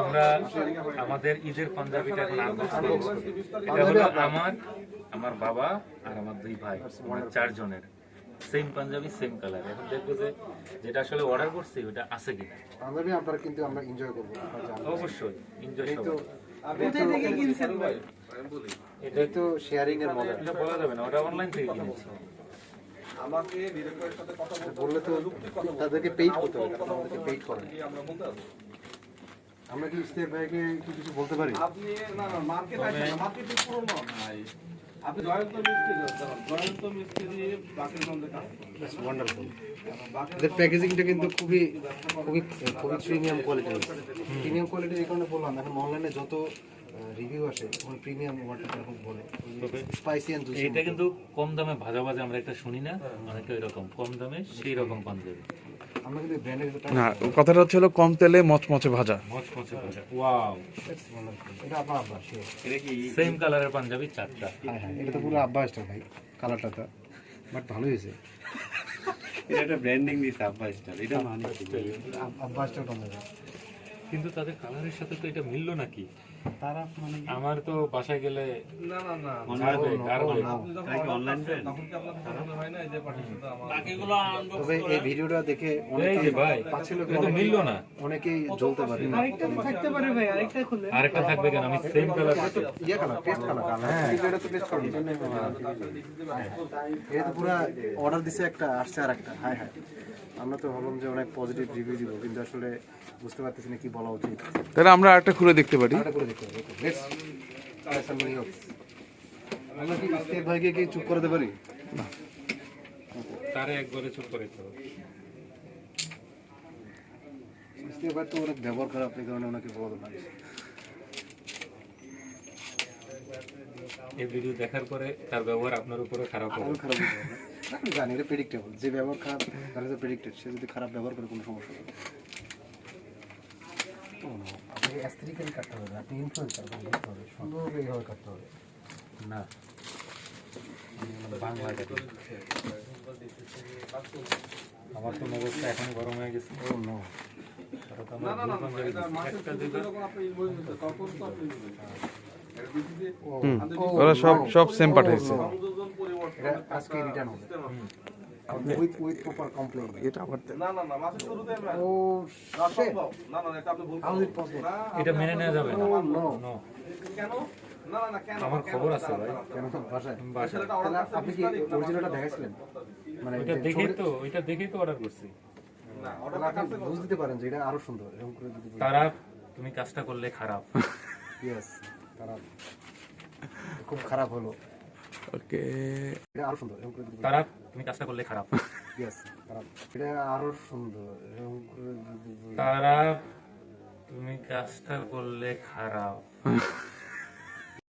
আমরা আমাদের ঈদের পাঞ্জাবিটা এখন আনবক্স করব এটা হলো আমার আমার বাবা আর আমার দুই ভাই চারজনের। সেম পাঞ্জাবি সেম কালার এখন দেখব যে যেটা আসলে অর্ডার করছি ওটা আছে কিনা। পাঞ্জাবি আপনারা কিন্তু আমরা এনজয় করব। অবশ্যই এনজয় এই তো এটা তো শেয়ারিং এর মজা এটা বলা যাবে না ওটা অনলাইন থেকে কিনেছি। বললে তো তাদেরকে পেইড করতে হবে তারা আমাদেরকে পেইড করে না। আমরা কি ইস্তেক ভাইকে কি কিছু বলতে পারি? আপনি না না মার্কেট আছে না মার্কেট পুরনো আপনি জয়ন্ত মিস্ত্রি জয়ন্ত মিস্ত্রি বাকের কাজ। ওয়ান্ডারফুল এদের প্যাকেজিংটা কিন্তু খুবই খুবই খুবই প্রিমিয়াম কোয়ালিটি প্রিমিয়াম কোয়ালিটি এই কারণে বললাম এখন অনলাইনে যত রিভিউ আসে ওই প্রিমিয়াম ওয়াটার এরকম বলে। স্পাইসি অ্যান্ড জুসি এটা কিন্তু কম দামে ভাজা ভাজা আমরা একটা শুনি না অনেকে এরকম কম দামে সেই রকম পাঞ্জাবি আমরা কিন্তু ব্র্যান্ডের না কথাটা হচ্ছে হলো কম তেলে মচমচে ভাজা। মচমচে ভাজা। ওয়াও এটা আপনার আব্বাস sure। সেম কালারের পাঞ্জাবি চারটা? হ্যাঁ হ্যাঁ এটা তো পুরো আব্বাসটা ভাই কালারটা তো। বাট ভালো হয়েছে। এটা একটা ব্র্যান্ডিং দিছে আব্বা স্টার এটা মানে আব্বাসটা কম কিন্তু তাদের কালারের সাথে তো এটা মিললো নাকি? তারা মানে আমার তো বাসায় গেলে না না না? তখন কি মনে হয় না এই যে পাঠিয়েছে তো আমার তবে এই ভিডিওটা দেখে অনেকেই ভাই তো মিললো না। অনেকেই জ্বলতে পারে। আরেকটা থাকবে কেন? আমি সেম কালার ইয়ে কালার পেস্ট কালার হ্যাঁ। এটা তো পেস্ট কালার এটা তো পুরো অর্ডার দিছে একটা আসছে আর একটা হাই হাই আমরা তো ভাবলাম যে অনেক পজিটিভ রিভিউ দিব কিন্তু আসলে বুঝতে পারতেছি না কি বলা উচিত। তাহলে আমরা একটা খুলে দেখতে পারি। আরেকটা করে দেখতে হবে লেটস আমরা কি স্টেপ ভাইকে কি চুপ করাতে পারি? তারে একবারে চুপ করে দিতে হবে। স্টেপ ভাই তো অনেক ব্যবহার খারাপ এই কারণে ওনাকে বলা দরকার এই ভিডিও দেখার পরে তার ব্যবহার আপনার উপরে খারাপ হবে। খারাপ হবে। জানি এটা প্রেডিক্টেবল যে ব্যবহার খারাপ তার তো প্রেডিক্টেড সে যদি খারাপ ব্যবহার করে কোনো সমস্যা হবে আপনাকে অ্যাস্থেটিক্যালি কাটতে হবে আপনি ইনফ্লুয়েন্সার বুঝতে হবে সুন্দরভাবে এইভাবে কাটতে হবে। না। বাংলা আমার তো এখন গরম হয়ে গেছে। Oh no. তো না আমার না না ভুল পাঞ্জাবি এটা দিচ্ছে। মাসের একটা শুরুতে দুইটা। যখন আপনি invoice দিচ্ছেন, তখন তো আপনি দিবেন। এটা দিচ্ছি যে ওরা সব সব সেম পাঠাইছে আজকে রিটার্ন হবে। উইথ উইথ প্রপার কমপ্লেইন এটা আবার না না না মাসের শুরুতে আমি- ও না, না, না, এটা আপনি ভুল এটা মেনে নেওয়া যাবে না। নো কেন? না, না, না, কেন? আমার খবর আছে ভাই। কেন ভাষায়। বাসায় ছেলেটা order তাহলে করছে আপনি কি 20 তারিখ, না, অরিজিনালটা দেখাইছিলেন? মানে দেখেই তো দেখেই তো অর্ডার করছি। না, বুঝ দিতে পারেন যে এটা আরও সুন্দর এরকম করে যদি তারা তুমি কাজটা করলে খারাপ। ইয়েস তারা খুব খারাপ হলো। ওকে। এটা আরও সুন্দর এরকম তারা তুমি কাজটা করলে খারাপ। এটা আরও সুন্দর তারা তুমি কাজটা করলে খারাপ।